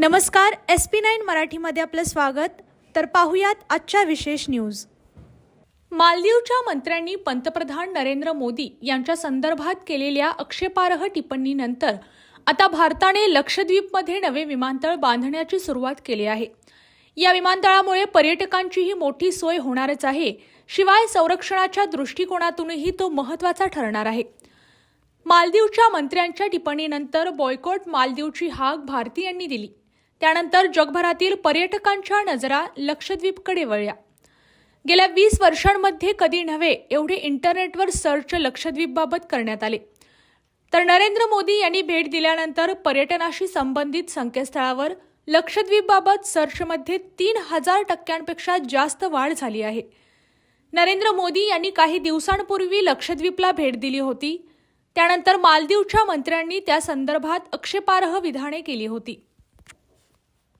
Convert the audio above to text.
नमस्कार S P nine मराठीमध्ये आपलं स्वागत. तर पाहुयात आजच्या विशेष न्यूज मालदीवच्या मंत्र्यांनी पंतप्रधान नरेंद्र मोदी यांच्या संदर्भात केलेल्या आक्षेपार्ह टिप्पणीनंतर आता भारताने लक्षद्वीपमध्ये नवे विमानतळ बांधण्याची सुरुवात केली आहे. या विमानतळामुळे पर्यटकांचीही मोठी सोय होणारच आहे. शिवाय संरक्षणाच्या दृष्टिकोनातूनही तो महत्त्वाचा ठरणार आहे. मालदीवच्या मंत्र्यांच्या टिप्पणीनंतर बॉयकॉट मालदीवची हाक भारतीयांनी दिली. त्यानंतर जगभरातील पर्यटकांच्या नजरा लक्षद्वीपकडे वळल्या. गेल्या वीस वर्षांमध्ये कधी नव्हे एवढे इंटरनेटवर सर्च लक्षद्वीपबाबत करण्यात आले. तर नरेंद्र मोदी यांनी भेट दिल्यानंतर पर्यटनाशी संबंधित संकेतस्थळावर लक्षद्वीपबाबत सर्चमध्ये तीन हजार टक्क्यांपेक्षा जास्त वाढ झाली आहे. नरेंद्र मोदी यांनी काही दिवसांपूर्वी लक्षद्वीपला भेट दिली होती. त्यानंतर मालदीवच्या मंत्र्यांनी त्या संदर्भात आक्षेपार्ह विधाने केली होती.